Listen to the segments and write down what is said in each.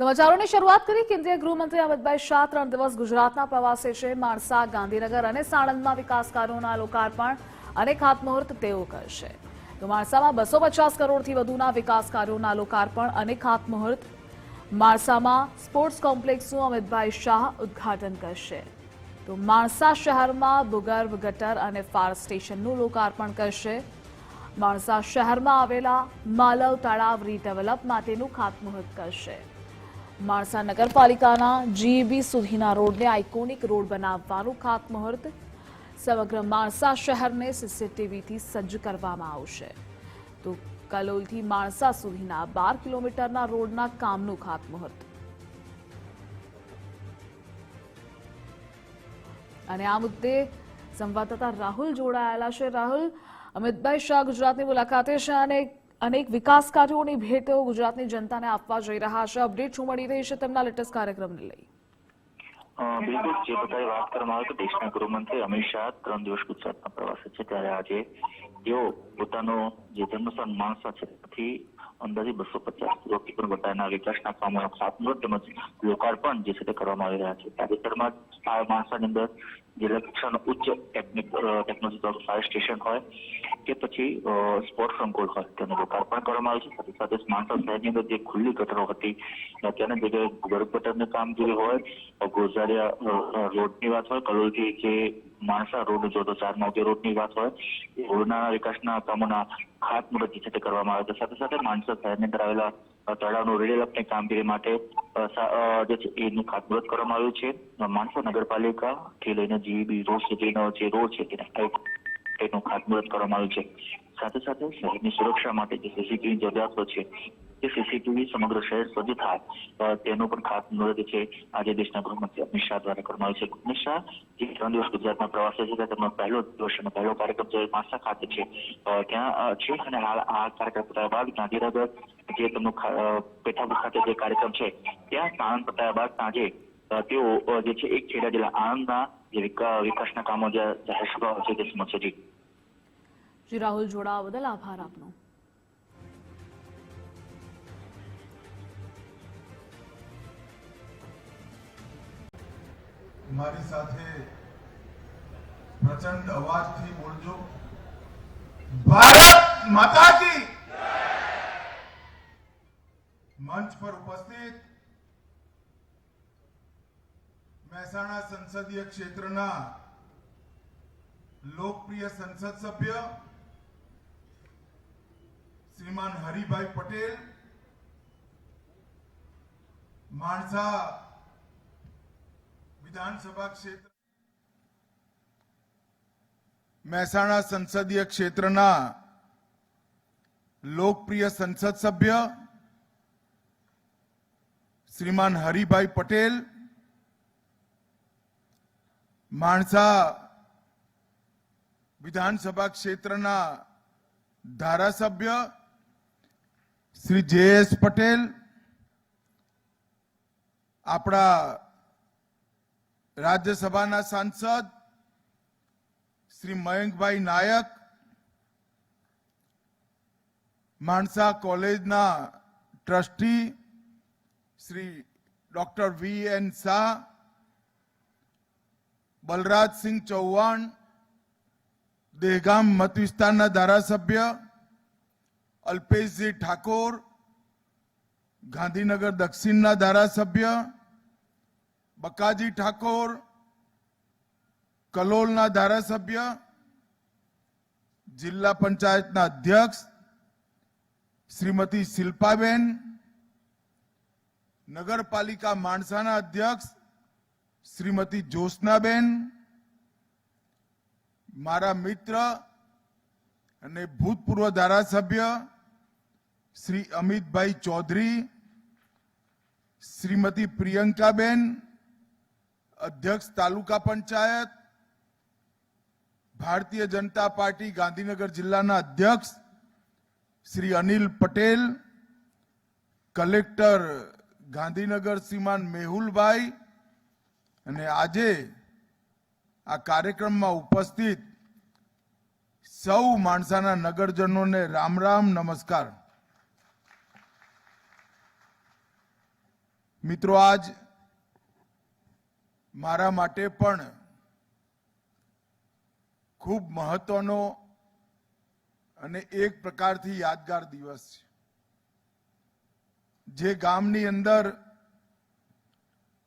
સમાચારોની શરૂઆત કરી કેન્દ્રીય ગૃહમંત્રી અમિતભાઈ શાહ ત્રણ દિવસ ગુજરાતના પ્રવાસે છે માણસા, ગાંધીનગર અને સાણંદમાં વિકાસ કાર્યોના લોકાર્પણ અને ખાતમુહૂર્ત તેઓ કરશે. તો માણસામાં બસો પચાસ કરોડથી વધુના વિકાસ કાર્યોના લોકાર્પણ અને ખાતમુહૂર્ત. માણસામાં સ્પોર્ટ્સ કોમ્પ્લેક્સનું અમિતભાઈ શાહ ઉદ્ઘાટન કરશે. તો માણસા શહેરમાં ભૂગર્ભ ગટર અને ફાયર સ્ટેશનનું લોકાર્પણ કરશે. માણસા શહેરમાં આવેલા માલવ તળાવ રીડેવલપ માટેનું ખાતમુહૂર્ત કરશે. માણસા નગરપાલિકાના જીબી સુધીના રોડને આઇકોનિક રોડ બનાવવાનું ખાતમુહૂર્ત. સમગ્ર માણસા શહેરને સીસીટીવીથી સજ્જ કરવામાં આવશે. તો કલોલથી માણસા સુધીના બાર કિલોમીટરના રોડના કામનું ખાતમુહૂર્ત. અને આ મુદ્દે સંવાદદાતા રાહુલ જોડાયેલા છે. રાહુલ, અમિતભાઈ શાહ ગુજરાતની મુલાકાતે છે અને અનેક વિકાસ કાર્યોની ભેટ ગુજરાતની જનતાને આપવા જઈ રહ્યા છે. અપડેટ શું મળી રહી છે તેમના લેટેસ્ટ કાર્યક્રમને લઈ? બિલકુલ જે પ્રકારે વાત કરવામાં આવે તો દેશના ગૃહમંત્રી અમિત શાહ ત્રણ દિવસ ગુજરાતના પ્રવાસે છે. ત્યારે આજે તેઓ પોતાનો જે જન્મસ્થાન માણસા છે અંદાજે બસો પચાસ કરોડથી પણ વધારેના વિકાસના કામોનો ખાતમુહૂર્ત તેમજ લોકાર્પણ જે છે તે કરવામાં આવી રહ્યા છે. તાજેતરમાં જ આ માણસાની અંદર જિલ્લા કક્ષાનો ઉચ્ચ ટેકનોલોજી દ્વારા ફાયર સ્ટેશન હોય કે પછી સ્પોર્ટ સંકુલ હોય તેનું લોકાર્પણ કરવામાં આવ્યું છે. સાથે સાથે માણસા શહેરની અંદર જે ખુલ્લી ગટરો હતી ત્યાંના જગ્યાએ ભૂગર્ભ ગટરની કામગીરી હોય ગોઝારિયા રોડની વાત હોય, કલોલથી જે માણસા રોડ જોતો ચાર નવકે રોડની વાત હોય, એ રોડના વિકાસના કામોના ખાતમુહૂર્ત જે છે તે કરવામાં આવે છે. સાથે સાથે માણસા શહેરની અંદર આવેલા તળાવનું રીડેવલપની કામગીરી માટે જે છે એનું ખાતમુહૂર્ત કરવામાં આવ્યું છે. માણસા નગરપાલિકા થી લઈને જીબી રોડ સુધીનો જે રોડ છે તેને તેનું ખાતમુહૂર્ત કરવામાં આવ્યું છે. સાથે સાથે શહેરની સુરક્ષા માટે જે સીસીટીવી જરૂરિયાતો છે તે સીસીટીવી સમગ્ર શહેર સજ્જ થાય તેનો પણ ખાતમુહૂર્ત છે. આજે દેશના ગૃહમંત્રી અમિત શાહ દ્વારા કરવામાં આવ્યું છે. અમિત શાહ, જે ત્રણ દિવસ ગુજરાતમાં પ્રવાસે છે તેમનો પહેલો દિવસ અને પહેલો કાર્યક્રમ જે માસા ખાતે છે ત્યાં છે અને હાલ આ કાર્યક્રમ પતાવ્યા બાદ ગાંધીનગર જે તેમનો પેઠાપુર ખાતે જે કાર્યક્રમ છે, ત્યાં સાણંદ પતાવ્યા બાદ સાંજે તેઓ જે છે, એક છેડા જિલ્લા આણંદના જે વિકા- વિકાસના કામો જે જાહેર સભાઓ છે, તે સમજશે જી જી રાહુલ જોડાવા બદલ આભાર આપનો. મારી સાથે પ્રચંડ અવાજથી બોલજો ભારત માતા કી મંચ પર ઉપસ્થિત મહેસાણા સંસદીય ક્ષેત્રના લોકપ્રિય સંસદ સભ્ય શ્રીમાન હરિભાઈ પટેલ માણસા વિધાનસભા ક્ષેત્ર મહેસાણા સંસદીય ક્ષેત્રના લોકપ્રિય સંસદ સભ્ય શ્રીમાન હરિભાઈ પટેલ માણસા વિધાનસભા ક્ષેત્રના ધારાસભ્ય શ્રી જે એસ પટેલ આપણા રાજ્યસભાના સાંસદ શ્રી મયંકભાઈ નાયક માણસા કોલેજના trustee Shri doctor V N Shah Balrajsinh Chauhan Dehgam મત વિસ્તારના ધારાસભ્ય અલ્પેશજી ઠાકોર ગાંધીનગર દક્ષિણના ધારાસભ્ય બકાજી ઠાકોર, કલોલના ધારાસભ્ય, જિલ્લા પંચાયતના અધ્યક્ષ, શ્રીમતી શિલ્પાબેન, નગરપાલિકા માણસાના અધ્યક્ષ, શ્રીમતી જ્યોત્સનાબેન, મારા મિત્ર અને ભૂતપૂર્વ ધારાસભ્ય શ્રી અમિતભાઈ ચૌધરી, શ્રીમતી પ્રિયંકાબેન અધ્યક્ષ તાલુકા પંચાયત, ભારતીય જનતા પાર્ટી ગાંધીનગર જિલ્લાના અધ્યક્ષ શ્રી અનિલ પટેલ, કલેક્ટર ગાંધીનગર શ્રીમાન મેહુલભાઈ અને આજે આ કાર્યક્રમમાં ઉપસ્થિત સૌ માણસાના નગરજનોને રામ રામ નમસ્કાર. મિત્રો, આજ મારા માટે પણ ખૂબ મહત્વનો અને એક પ્રકારથી યાદગાર દિવસ છે. જે ગામની અંદર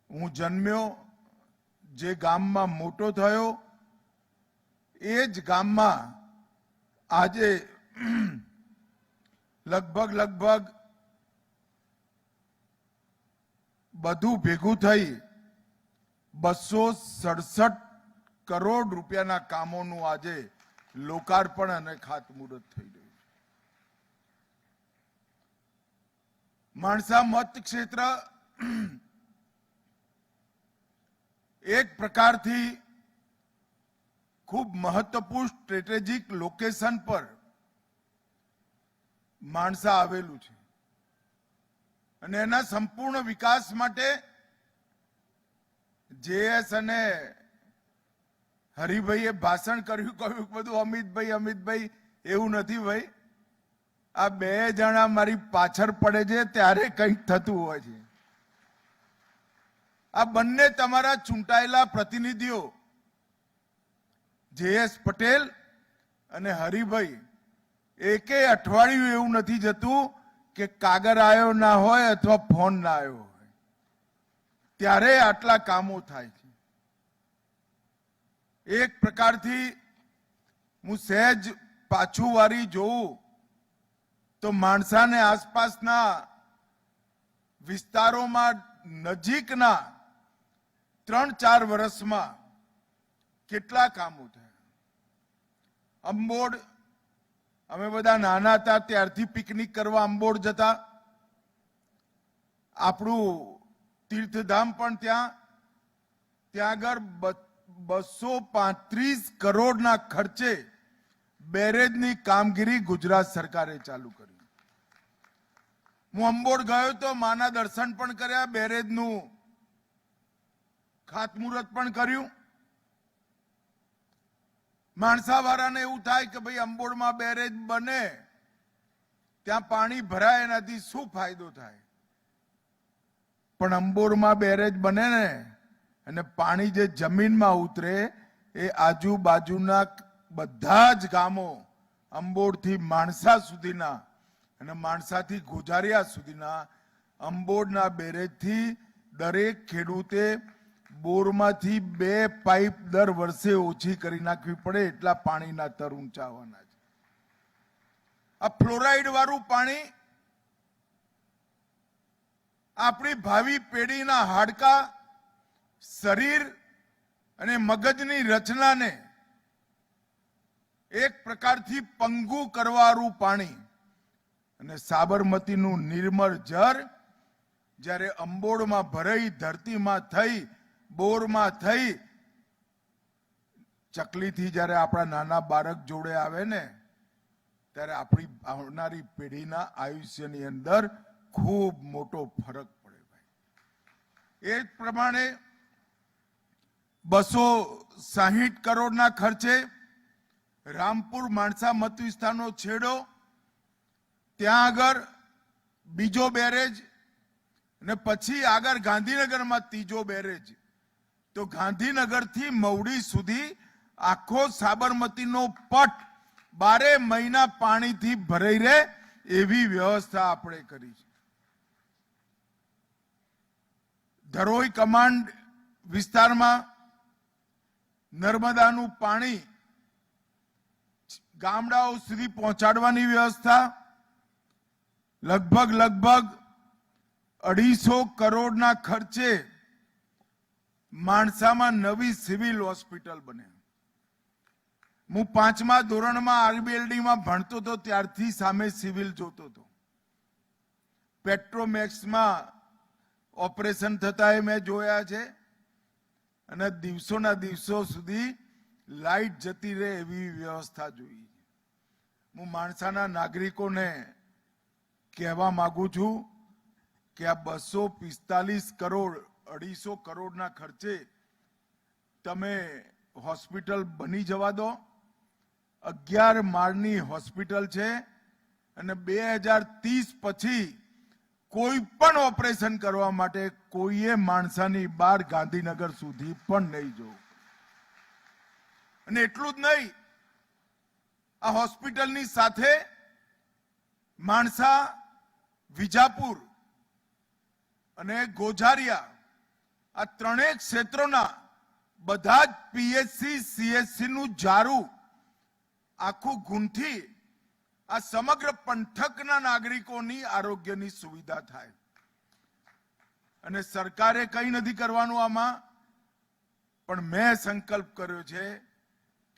હું જન્મ્યો, જે ગામમાં મોટો થયો, એ જ ગામમાં આજે લગભગ લગભગ બધું ભેગું થઈ બસો સડસઠ કરોડ રૂપિયાના કામોનું આજે લોકાર્પણ અને ખાતમુહૂર્ત થઈ રહ્યું છે. માણસા મત ક્ષેત્ર એક પ્રકારથી ખૂબ મહત્વપૂર્ણ સ્ટ્રેટેજિક લોકેશન પર માણસા આવેલું છે. અને એના સંપૂર્ણ વિકાસ માટે જેએસ અને હરિભાઈએ ભાષણ કર્યું, કહ્યું બધું અમિતભાઈ અમિતભાઈ, એવું નથી ભાઈ. આ બે જણા મારી પાછળ પડે છે, ત્યારે કંઈક થતું હોય છે. આ બંને તમારા ચૂંટાયેલા પ્રતિનિધિઓ, જેએસ પટેલ અને હરિભાઈ, એકે અઠવાડિયું એવું નથી જતું કે કાગર આવ્યો ના હોય અથવા ફોન ના આવ્યો ત્યારે આટલા કામો થાય છે. એક પ્રકારથી હું સહેજ પાછું વારી જોઉં તો માણસાને આસપાસના વિસ્તારોમાં નજીકના ત્રણ ચાર વર્ષમાં કેટલા કામો થયા. અંબોડ, અમે બધા નાના હતા, ત્યારથી પિકનિક કરવા અંબોડ જતા. આપણું તીર્થધામ પણ ત્યાં. ત્યાં આગળ બસો પાંત્રીસ કરોડના ખર્ચે બેરેજની કામગીરી ગુજરાત સરકારે ચાલુ કરી. હું અંબોડ ગયો તો માના દર્શન પણ કર્યા, બેરેજનું ખાતમુહૂર્ત પણ કર્યું. માણસાવાળાને એવું થાય કે ભાઈ અંબોડમાં બેરેજ બને, ત્યાં પાણી ભરાય એનાથી શું ફાયદો થાય? પણ અંબોરમાં બેરેજ બને ને, અને પાણી જે જમીનમાં ઉતરે એ આજુબાજુના બધા જ ગામો અંબોડથી માણસા સુધીના અને માણસાથી ગોજારિયા સુધીના અંબોડના બેરેજથી દરેક ખેડૂતે બોરમાંથી બે પાઇપ દર વર્ષે ઓછી કરી નાખવી પડે એટલા પાણીના તર ઊંચાવાના છે. આ ફ્લોરાઇડ વાળું પાણી આપણી ભાવિ પેઢીના હાડકા, શરીર અને મગજની રચનાને એક પ્રકારથી પંગુ કરવારું પાણી અને સાબરમતીનું નિર્મળ જર જ્યારે અંબોડમાં ભરાઈ, ધરતીમાં થઈ, બોરમાં થઈ, ચકલીથી જ્યારે આપણા નાના બાળક જોડે આવે ને, ત્યારે આપણી આવનારી પેઢીના આયુષ્યની અંદર ખૂબ મોટો ફરક પડે ભાઈ. એ જ પ્રમાણે બસો સાહીઠ કરોડના ખર્ચે રામપુર માણસા મત વિસ્તારનો છેડો, ત્યાં આગળ બીજો બેરેજ અને પછી આગળ ગાંધીનગરમાં ત્રીજો બેરેજ. તો ગાંધીનગરથી મવડી સુધી આખો સાબરમતીનો પટ બારે મહિના પાણીથી ભરાઈ રહે એવી વ્યવસ્થા આપણે કરી છે. ધરોઈ કમાન્ડ વિસ્તારમાં નર્મદાનું પાણી ગામડાઓ સુધી પહોંચાડવાની વ્યવસ્થા લગભગ લગભગ અઢીસો કરોડના ખર્ચે માણસામાં નવી સિવિલ હોસ્પિટલ બને. હું પાંચમા ધોરણમાં આરબીએલડીમાં ભણતો હતો ત્યારથી સામે સિવિલ જોતો હતો. પેટ્રોમેક્સમાં ઓપરેશન થતા એ મેં જોયા છે અને દિવસોના દિવસો સુધી લાઈટ જતી રહે એવી વ્યવસ્થા જોઈ હું માણસાના નાગરિકોને કહેવા માગું છું કે આ બસો પિસ્તાલીસ કરોડ, અઢીસો કરોડના ખર્ચે તમે હોસ્પિટલ બની જવા દો. અગિયાર માળની હોસ્પિટલ છે અને બે હજાર ત્રીસ પછી કોઈ પણ ઓપરેશન કરવા માટે કોઈએ માણસાની બહાર ગાંધીનગર સુધી પણ નહીં જવું. અને એટલું જ નહીં, આ હોસ્પિટલની સાથે માણસા, વિજાપુર અને ગોઝારિયા આ ત્રણેય ક્ષેત્રોના બધા જ પીએચસી સીએચસી નું જારું આખું ગુંથી આ સમગ્ર પંથકના નાગરિકોની આરોગ્યની સુવિધા થાય. અને સરકારે કંઈ નથી કરવાનું આમાં, પણ મેં સંકલ્પ કર્યો છે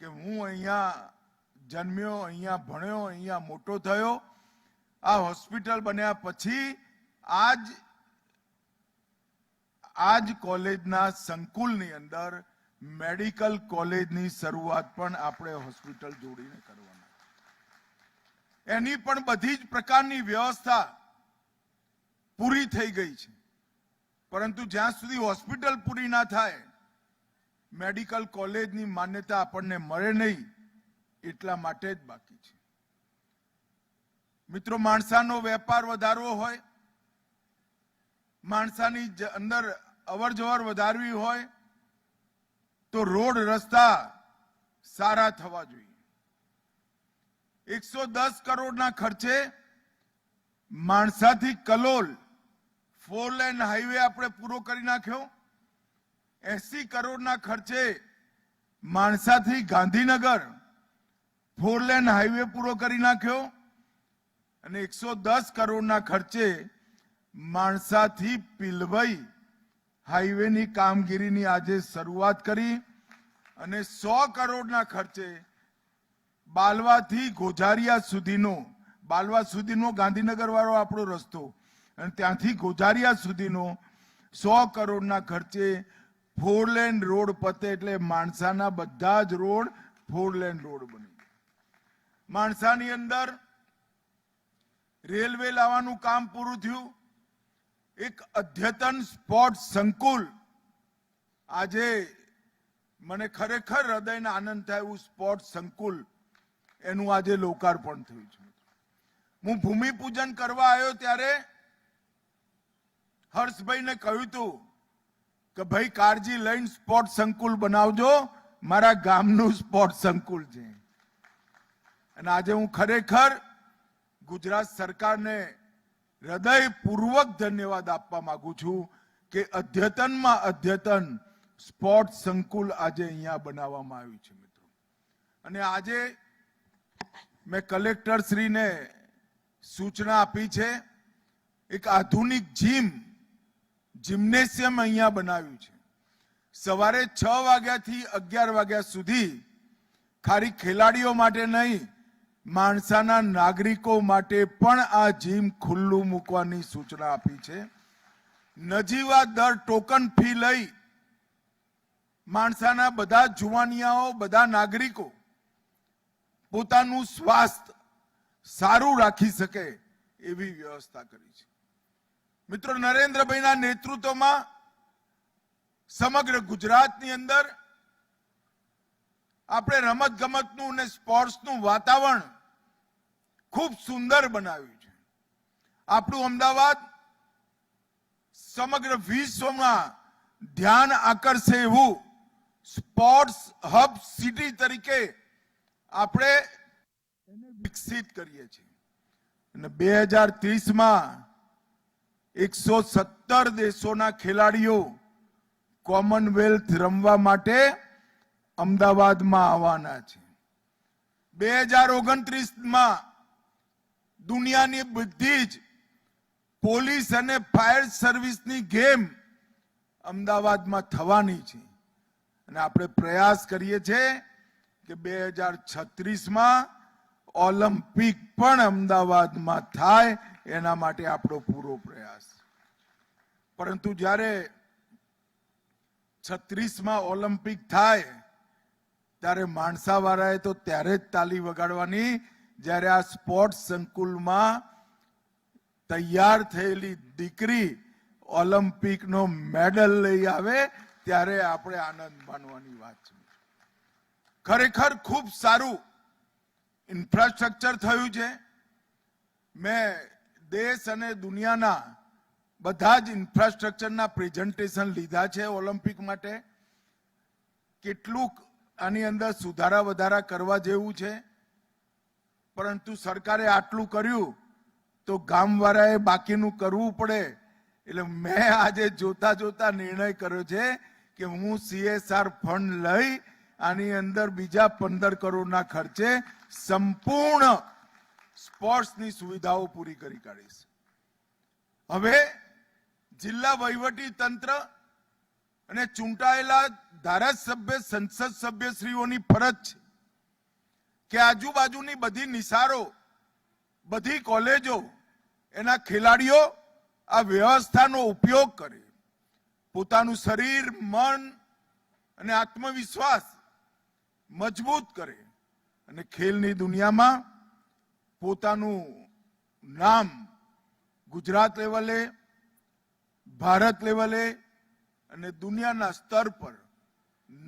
કે હું અહીંયા જન્મ્યો, અહીંયા ભણ્યો, અહીંયા મોટો થયો, આ હોસ્પિટલ બન્યા પછી આજ આજ કોલેજના સંકુલની અંદર મેડિકલ કોલેજની શરૂઆત પણ આપણે હોસ્પિટલ જોડીને કરવાના. એની પણ બધી જ પ્રકારની વ્યવસ્થા પૂરી થઈ ગઈ છે. પરંતુ જ્યાં સુધી હોસ્પિટલ પૂરી ના થાય, મેડિકલ કોલેજની માન્યતા આપણને મળે નહીં, એટલા માટે જ બાકી છે. મિત્રો, માણસાનો વેપાર વધારવો હોય, માણસાની અંદર અવર જવર વધારવી હોય, તો રોડ રસ્તા સારા થવા જોઈએ. એકસો દસ કરોડના ખર્ચે માણસાથી કલોલ ફોર લેન હાઈવે આપણે પૂરો કરી નાખ્યો. એસી કરોડના ખર્ચે માણસાથી ગાંધીનગર ફોર લેન હાઈવે પૂરો કરી નાખ્યો અને એકસો દસ કરોડના ખર્ચે માણસાથી પિલવઈ હાઈવેની કામગીરીની આજે શરૂઆત કરી અને સો કરોડના ખર્ચે બાલવાથી ગોઝારિયા સુધીનો, બાલવા સુધીનો ગાંધીનગર વાળો આપણો રસ્તો. અને ત્યાંથી ગોઝારિયા સુધીનો સો કરોડના ખર્ચે ફોર લેન રોડ પતે એટલે માણસાના બધા જ રોડ ફોર લેન રોડ બની. માણસાની અંદર રેલવે લાવવાનું કામ પૂરું થયું. એક અદ્યતન સ્પોર્ટ સંકુલ. આજે મને ખરેખર હૃદયને આનંદ થાય એવું સ્પોર્ટ સંકુલ એનું આજે લોકાર્પણ થયું છે. હું ભૂમિપૂજન કરવા આવ્યો ત્યારે હર્ષભાઈને કહ્યું હતું કે ભાઈ, કાળજી લઈને સ્પોર્ટ સંકુલ બનાવજો. મારા ગામનું સ્પોર્ટ સંકુલ છે. અને આજે હું ખરેખર ગુજરાત સરકારને હૃદયપૂર્વક ધન્યવાદ આપવા માંગુ છું કે અદ્યતનમાં અદ્યતન સ્પોર્ટ સંકુલ આજે અહીંયા બનાવવામાં આવ્યું છે, મિત્રો. અને આજે મેં કલેક્ટર શ્રીને સૂચના આપી છે, એક આધુનિક જીમ જિમ્નેશિયમ અહીંયા બનાવ્યું છે. સવારે છ વાગ્યાથી અગિયાર વાગ્યા સુધી ખાલી ખેલાડીઓ માટે નહીં, માણસાના નાગરિકો માટે પણ આ જીમ ખુલ્લું મૂકવાની સૂચના આપી છે. નજીવા દર ટોકન ફી લઈ માણસાના બધા જુવાનિયાઓ, બધા નાગરિકો પોતાનું સ્વાસ્થ્ય સારું રાખી શકે એવી વ્યવસ્થા કરી છે. મિત્રો, નરેન્દ્રભાઈના નેતૃત્વમાં સમગ્ર ગુજરાતની અંદર આપણે રમત ગમતનું અને સ્પોર્ટ્સનું વાતાવરણ ખૂબ સુંદર બનાવ્યું છે. આપણું અમદાવાદ સમગ્ર વિશ્વમાં ધ્યાન આકર્ષે એવું સ્પોર્ટ્સ હબ સિટી તરીકે આપણે એને વિકસિત કરીએ છીએ. અને બે હજાર ત્રીસમાં એકસો સત્તર દેશોના ખેલાડીઓ કોમનવેલ્થ રમવા માટે અમદાવાદમાં આવવાના છે. બે હજાર ઓગણત્રીસમાં દુનિયાની બધી જ પોલીસ અને ફાયર સર્વિસની ગેમ અમદાવાદમાં થવાની છે. અને આપણે પ્રયાસ કરીએ છીએ કે બે હજાર છત્રીસમાં ઓલિમ્પિક પણ અમદાવાદમાં થાય, એના માટે આપણો પૂરો પ્રયાસ. પરંતુ જ્યારે છત્રીસમાં ઓલિમ્પિક થાય, ત્યારે માણસાવાળાએ તો ત્યારે જ તાલી વગાડવાની, જ્યારે આ સ્પોર્ટ્સ સંકુલમાં તૈયાર થયેલી દીકરી ઓલિમ્પિકનો મેડલ લઈ આવે, ત્યારે આપણે આનંદ માનવાની વાત છે. ખરેખર ખૂબ સારું ઇન્ફ્રાસ્ટ્રક્ચર થયું છે. મેં દેશ અને દુનિયાના બધા જ ઇન્ફ્રાસ્ટ્રક્ચરના પ્રેઝન્ટેશન લીધા છે ઓલિમ્પિક માટે. કેટલુંક આની અંદર સુધારા વધારા કરવા જેવું છે. પરંતુ સરકારે આટલું કર્યું તો ગામવાળાએ બાકીનું કરવું પડે. એટલે મેં આજે જોતા જોતા નિર્ણય કર્યો છે કે હું સીએસઆર ફંડ લઈ આની અંદર બીજા પંદર કરોડના ખર્ચે સંપૂર્ણ સ્પોર્ટ્સની સુવિધાઓ પૂરી કરી કાઢીશ. હવે જિલ્લા વહીવટી તંત્ર અને ચૂંટાયેલા ધારાસભ્ય, સંસદ સભ્યશ્રીઓની ફરજ છે કે આજુબાજુની બધી નિશારો બધી કોલેજો, એના ખેલાડીઓ આ વ્યવસ્થાનો ઉપયોગ કરે. પોતાનું શરીર, મન અને આત્મવિશ્વાસ મજબૂત કરે અને ખેલની દુનિયામાં પોતાનું નામ ગુજરાત લેવલે, ભારત લેવલે અને દુનિયાના સ્તર પર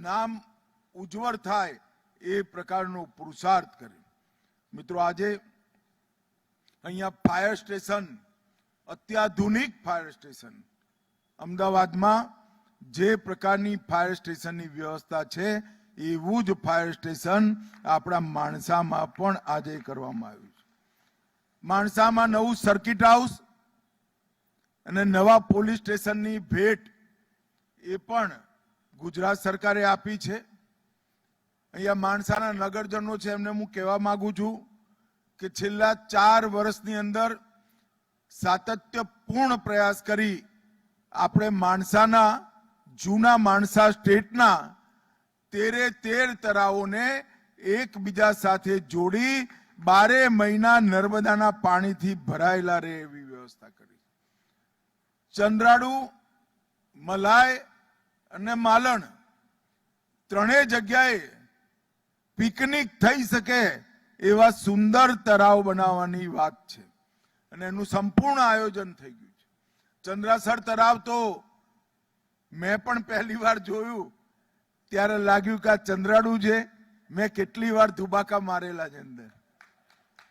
નામ ઉજ્જવળ થાય એ પ્રકારનો પુરુષાર્થ કરે. મિત્રો, આજે અહીંયા ફાયર સ્ટેશન, અત્યાધુનિક ફાયર સ્ટેશન, અમદાવાદમાં જે પ્રકારની ફાયર સ્ટેશનની વ્યવસ્થા છે એવું જ ફાયર સ્ટેશન આપણા માણસામાં પણ આજે કરવામાં આવ્યું છે. માણસામાં નવું સર્કિટ હાઉસ અને નવા પોલીસ સ્ટેશનની ભેટ એ પણ ગુજરાત સરકારે આપી છે. અહીંયા માણસાના નગરજનો છે એમને હું કહેવા માગું છું કે છેલ્લા ચાર વર્ષની અંદર સાતત્યપૂર્ણ પ્રયાસ કરી આપણે માણસાના જૂના માણસા સ્ટેટના તેરે તેર તળાવોને એકબીજા સાથે જોડી બારે મહિના નર્મદાના પાણીથી ભરાયેલા રહે એવી વ્યવસ્થા કરી. ચંદ્રાડુ મલાય અને માલણ ત્રણેય જગ્યાએ પિકનિક થઈ શકે એવા સુંદર તળાવ બનાવવાની વાત છે અને એનું સંપૂર્ણ આયોજન થઈ ગયું છે. ચંદ્રાસર તળાવ તો મેં પણ પહેલી વાર જોયું. ત્યારે લાગ્યું કે આ ચંદ્રાડુ છે. મેં કેટલી વાર ધુબાકા મારેલા છે અંદર.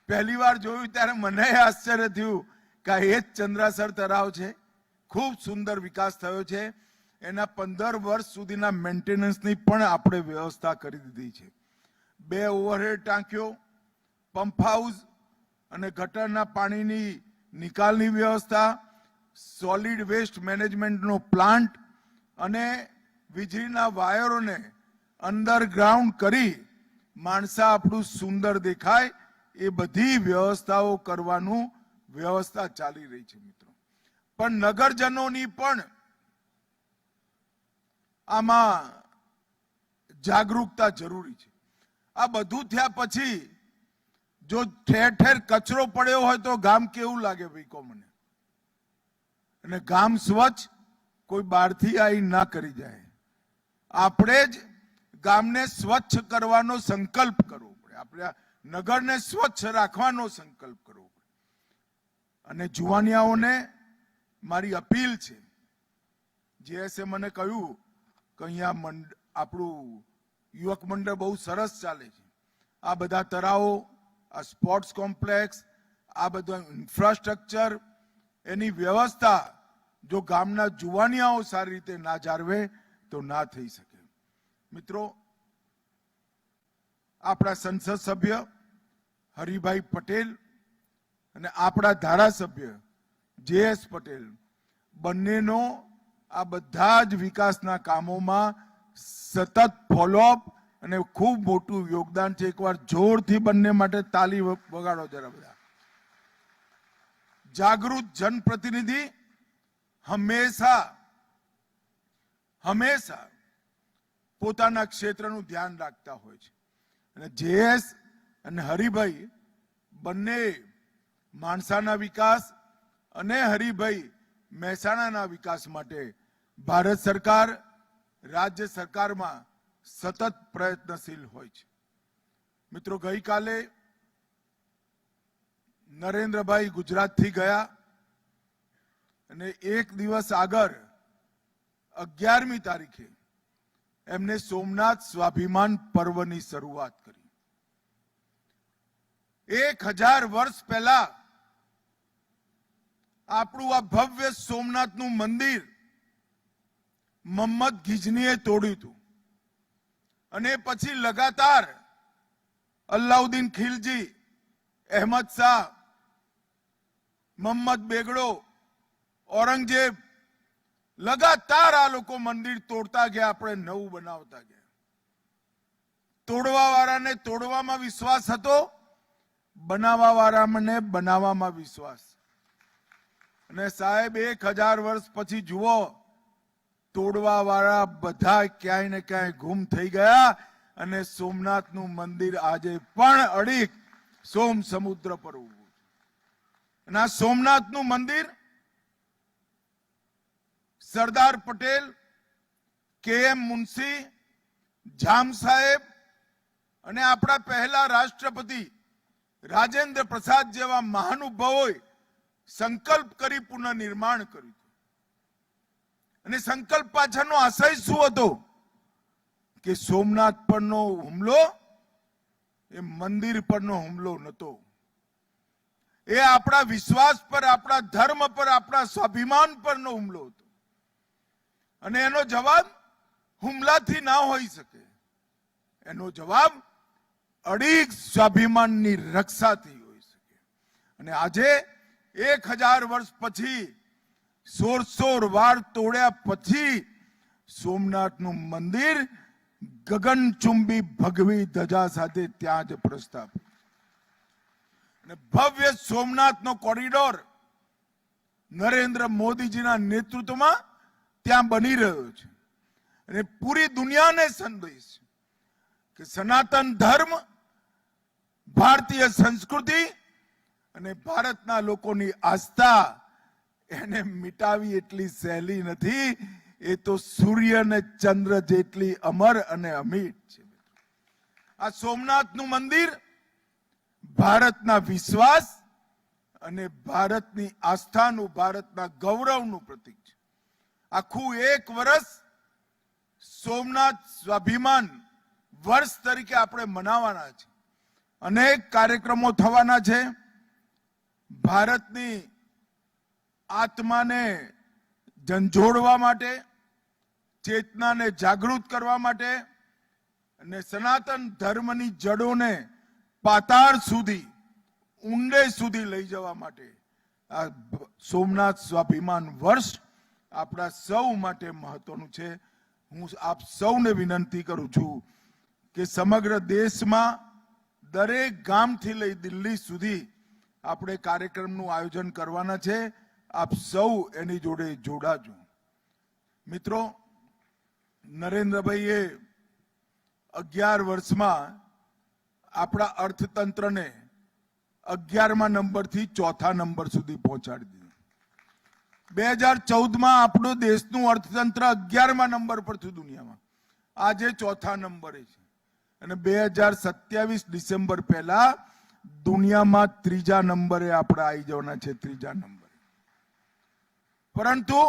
પહેલી વાર જોયું ત્યારે મને આશ્ચર્ય થયું કે આ એ જ ચંદ્રાસર તળાવ છે. ખૂબ સુંદર વિકાસ થયો છે. એના પંદર વર્ષ સુધીના મેન્ટેનન્સની પણ આપણે વ્યવસ્થા કરી દીધી છે. બે ઓવરહેડ ટાંક્યો પંપ હાઉસ અને ગટરના પાણીની નિકાલની વ્યવસ્થા સોલિડ વેસ્ટ મેનેજમેન્ટનો પ્લાન્ટ અને વીજળીના વાયરોને અંડરગ્રાઉન્ડ કરી માણસા આપણું સુંદર દેખાય, એ બધી વ્યવસ્થાઓ કરવાનું વ્યવસ્થા ચાલી રહી છે મિત્રો. પણ નગરજનોની પણ આમાં જાગૃતતા જરૂરી છે. આ બધું થયા પછી જો ઠેર ઠેર કચરો પડ્યો હોય તો ગામ કેવું લાગે ભાઈ મને? અને ગામ સ્વચ્છ કોઈ બહારથી આવી ના કરી જાય. આપણે જ ગામને સ્વચ્છ કરવાનો સંકલ્પ કરવો પડે. આપણે નગરને સ્વચ્છ રાખવાનો સંકલ્પ કરવો પડે. અને જુવાનિયાઓને મારી અપીલ છે. જેએસે મને કહ્યું કે અહીંયા મંડ, આપણું યુવક મંડળ બહુ સરસ ચાલે છે. આ બધા તળાવો આ સ્પોર્ટ્સ કોમ્પ્લેક્સ, આ બધા ઇન્ફ્રાસ્ટ્રક્ચર, એની વ્યવસ્થા જો ગામના જુવાનિયાઓ સારી રીતે ના જાળવે તો ના થઈ શકે. મિત્રો, આપણા સંસદ સભ્ય હરિભાઈ પટેલ અને આપણા ધારાસભ્ય જે પટેલ બંનેનો આ બધા જ વિકાસના કામોમાં સતત ફોલોઅપ અને ખૂબ મોટું યોગદાન છે. એકવાર જોરથી બંને માટે તાલી વગાડો જરા બધા. જાગૃત જનપ્રતિનિધિ હંમેશા હંમેશા પોતાના ક્ષેત્રનું ધ્યાન રાખતા હોય છે. અને જેએસ અને હરિભાઈ બંને માણસાના વિકાસ અને હરિભાઈ મહેસાણાના વિકાસ માટે ભારત સરકાર રાજ્ય સરકારમાં સતત પ્રયત્નશીલ હોય છે. મિત્રો, ગઈકાલે નરેન્દ્રભાઈ ગુજરાતથી ગયા અને એક દિવસ આગળ અગિયારમી તારીખે એમને સોમનાથ સ્વાભિમાન પર્વની શરૂઆત કરી. એક હજાર વર્ષ પહેલા આપણું આ ભવ્ય સોમનાથનું મંદિર મમ્મદ ગીજનીએ તોડ્યું હતું. અને પછી લગાતાર અલ્લાઉદ્દીન ખિલજી, અહેમદ શાહ મોહમ્મદ બેગડો, ઔરંગઝેબ લગાતાર આ લોકો મંદિર તોડતા ગયા, આપણે નવું બનાવતા ગયા. તોડવા વાળાને તોડવામાં વિશ્વાસ હતો બનાવવા વાળાને બનાવવામાં વિશ્વાસ. અને સાહેબ, એક વર્ષ પછી જુઓ તોડવા વાળા બધા ક્યાંય ને ક્યાંય ગુમ થઈ ગયા અને સોમનાથનું મંદિર આજે પણ અડીક સોમ સમુદ્ર પર ઉભું છે. અને આ સોમનાથનું મંદિર સરદાર પટેલ કે એમ મુનશી, જામ સાહેબ અને આપણા પહેલા રાષ્ટ્રપતિ રાજેન્દ્ર પ્રસાદ જેવા મહાનુભાવોએ સંકલ્પ કરી પુનઃનિર્માણ કર્યું અને સંકલ્પ પાછળનો આશય શું હતો? કે સોમનાથ પરનો હુમલો એ મંદિર પરનો હુમલો નહોતો. એ આપણા વિશ્વાસ પર, આપણા ધર્મ પર, આપણા સ્વાભિમાન પરનો હુમલો હતો. અને એનો જવાબ હુમલાથી ના હોઈ શકે. એનો જવાબ અડીક સ્વાભિમાનની રક્ષાથી હોઈ શકે. અને આજે એક હજાર વર્ષ પછી સોળ વાર તોડ્યા પછી સોમનાથનું મંદિર ગગનચુંબી ભગવી ધજા સાથે ત્યાં જ પ્રસ્તાપ અને ભવ્ય સોમનાથનો કોરિડોર નરેન્દ્ર મોદીજીના નેતૃત્વમાં ત્યાં બની રહ્યો છે. અને પૂરી દુનિયાને સંદેશ કે સનાતન ધર્મ, ભારતીય સંસ્કૃતિ અને ભારતના લોકોની આસ્થા એને મિટાવી એટલી સહેલી નથી. એ તો સૂર્ય અને ચંદ્ર જેટલી અમર અને અમિટ છે. આ સોમનાથનું મંદિર ભારતના વિશ્વાસ અને ભારતની આસ્થાનું, ભારતના ગૌરવનું પ્રતીક આખું એક વર્ષ સોમનાથ સ્વાભિમાન વર્ષ તરીકે આપણે મનાવવાના છે. અનેક કાર્યક્રમો થવાના છે. ભારતની આત્માને ઝંઝોડવા માટે, ચેતનાને જાગૃત કરવા માટે અને સનાતન ધર્મની જડોને પાતાળ સુધી, ઊંડે સુધી લઈ જવા માટે આ સોમનાથ સ્વાભિમાન વર્ષ આપણા સૌ માટે મહત્વનું છે. હું આપ સૌને વિનંતી કરું છું કે સમગ્ર દેશમાં દરેક ગામથી લઈ દિલ્હી સુધી આપણે કાર્યક્રમનું આયોજન કરવાના છે. આપ સૌ એની જોડે જોડાજો. મિત્રો, નરેન્દ્રભાઈએ અગિયાર વર્ષમાં આપણા અર્થતંત્રને અગિયારમા નંબરથી ચોથા નંબર સુધી પહોંચાડી દીધું. બે હજાર ચૌદમાં આપણું દેશનું અર્થતંત્ર અગિયારમા નંબર પર થયું દુનિયામાં. આજે ચોથા નંબરે છે. અને બે હજાર સત્યાવીસ ડિસેમ્બર પહેલા દુનિયામાં ત્રીજા નંબરે આપણે આવી જવાના છે, ત્રીજા નંબરે. પરંતુ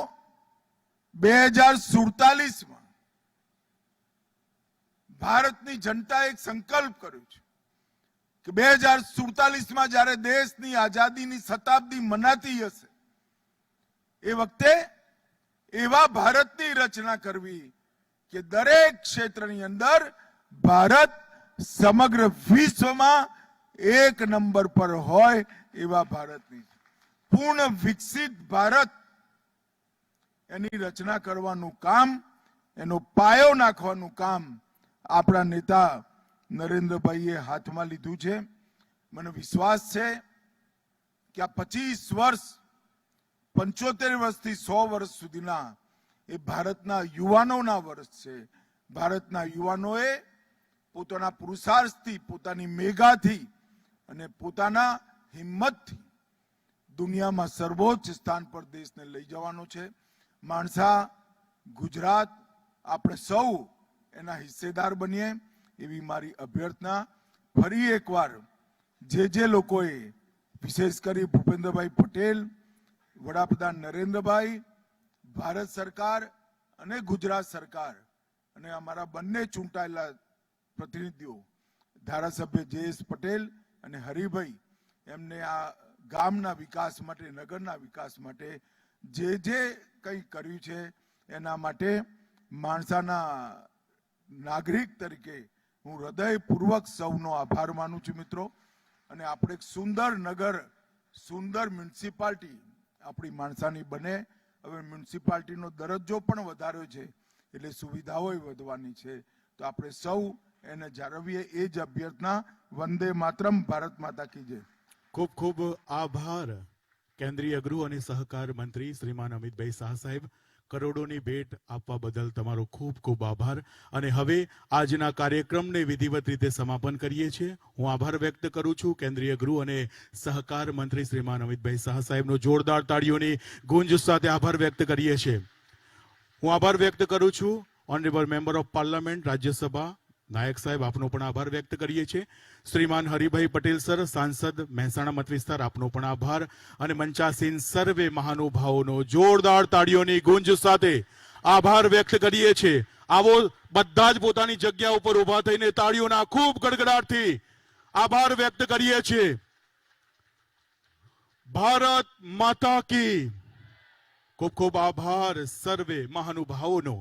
બે હજાર સુડતાલીસમાં ભારતની જનતા એક સંકલ્પ કર્યો છે કે બે હજાર સુડતાલીસમાં જ્યારે દેશની આઝાદીની શતાબ્દી મનાતી હશે એ વખતે એવા ભારતની રચના કરવી કે દરેક ક્ષેત્રની અંદર ભારત સમગ્ર વિશ્વમાં એક નંબર પર હોય એવા ભારતની. પૂર્ણ વિકસિત ભારત એની રચના કરવાનું કામ, એનો પાયો નાખવાનું કામ આપણા નેતા નરેન્દ્રભાઈએ હાથમાં લીધું છે. મને વિશ્વાસ છે કે આ પચીસ વર્ષ પંચોતેર વર્ષથી સો વર્ષ સુધીના એ ભારતના યુવાનોના વર્ષ છે. ભારતના યુવાનોએ પોતાના પુરુષાર્થથી, પોતાની મેઘાથી અને પોતાના હિંમતથી દુનિયામાં સર્વોચ્ચ સ્થાન પર દેશને લઈ જવાનો છે. માણસા, ગુજરાત, આપણે સૌ એના હિસ્સેદાર બનીએ એવી મારી અભ્યર્થના. ફરી એકવાર જે જે લોકોએ, વિશેષ કરી ભૂપેન્દ્રભાઈ પટેલ વડાપ્રધાન નરેન્દ્રભાઈ, ભારત સરકાર અને ગુજરાત સરકાર અને અમારા બંને ચૂંટાયેલા પ્રતિનિધિઓ, ધારાસભ્ય જયેશ પટેલ અને હરિભાઈ, એમને આ ગામના વિકાસ માટે, નગરના વિકાસ માટે જે જે કંઈ કર્યું છે, એના માટે માણસાના નાગરિક તરીકે હું હૃદયપૂર્વક સૌનો આભાર માનું છું મિત્રો. અને આપણે એક સુંદર નગર, સુંદર મ્યુનિસિપાલિટી આપણી માણસાની બને. હવે મ્યુનિસિપાલિટીનો દરજ્જો પણ વધાર્યો છે, એટલે સુવિધાઓ વધવાની છે. તો આપણે સૌ એને જાળવીએ એ જ અભ્યર્થના, વંદે માતરમ, ભારત માતા કી જય. ખૂબ ખૂબ આભાર, કેન્દ્રીય ગૃહ અને સહકાર મંત્રી શ્રીમાન અમિતભાઈ શાહ સાહેબ. કરોડોની ભેટ આપવા બદલ તમારો ખૂબ ખૂબ આભાર. અને હવે આજના કાર્યક્રમને વિધિવત રીતે સમાપન કરીએ છીએ. હું આભાર વ્યક્ત કરું છું કેન્દ્રીય ગૃહ અને સહકાર મંત્રી શ્રીમાન અમિતભાઈ શાહ સાહેબનો જોરદાર તાળીઓની ગુંજ સાથે આભાર વ્યક્ત કરીએ છીએ. હું આભાર વ્યક્ત કરું છું. Honourable member of parliament Rajya Sabha Nayak સાહેબ, આપનો પણ આભાર વ્યક્ત કરીએ છીએ. શ્રીમાન હરિભાઈ પટેલ સર, સાંસદ મહેસાણા મત વિસ્તાર, આપનો પણ આભાર. અને મંચાસીન સર્વે મહાનુભાવોનો જોરદાર તાળીઓની ગુંજ સાથે આભાર વ્યક્ત કરીએ છીએ. આવો બધા જ પોતાની જગ્યા ઉપર ઊભા થઈને તાળીઓના ખૂબ ગડગડાટથી આભાર વ્યક્ત કરીએ છીએ. ભારત માતા કી. ખૂબ ખૂબ આભાર સર્વે મહાનુભાવોનો.